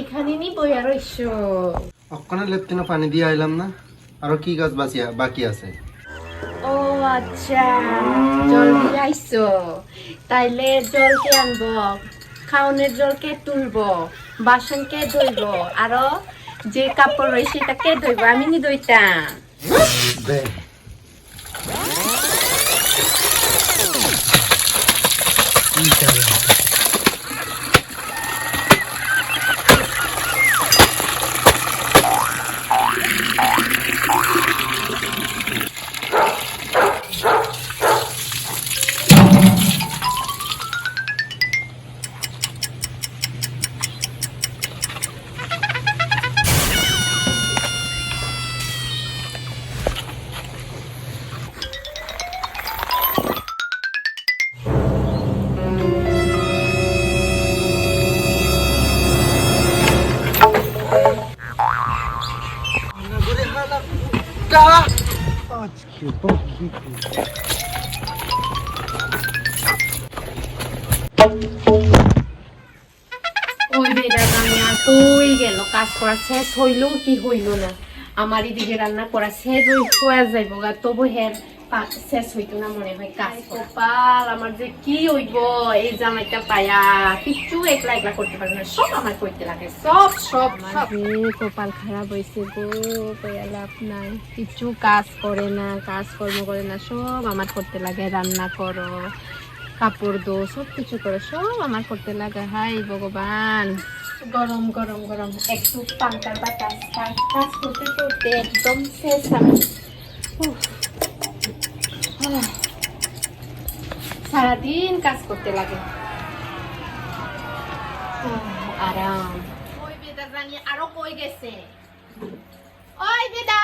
এখানে নি বইয়া রইছো অক্ষণে লেপটিনে পানি দিয়ে আইলাম না। আরও কি গাছ বাঁচিয়া বাকি আছে? ও আচ্ছা জল দিয়ে আইছো। তাইলে জল কে আনব খাওনের জল কে তুলবো বাসন কে ধুইব আরও যে কাপড় রয়েছে সেটা কে ধুইব। আমি নি দইতাম আজকে ওই বেটা রান্না তুই গেল কাজ করা শেষ হইল কি হইল না? আমার এদিকে রান্না করা শেষ হয়ে যাইব গা তবু হের শেষ হইতো না মনে হয় কাজ কপাল আমার যে কি হইব এই জামাইটা পায়া কিচ্ছু একলা একলা করতে পারবে না সব আমার করতে লাগে সব সব কপাল খারাপ হয়েছে গো কইয়া লাভ নাই। কিচ্ছু কাজ করে না কাজ কর্ম করে না সব আমার করতে লাগে রান্না করো কাপড় দো সব কিছু করে সব আমার করতে লাগে। হাই ভগবান। গরম গরম গরম। একটু পাঙ্কার বাতাস কাজ করতে করতে একদম শেষ আমি। সারাদিন কাজ করতে লাগে। আরাম। ওই বেদা জানি আরও কই গেছে? ওই বেদা!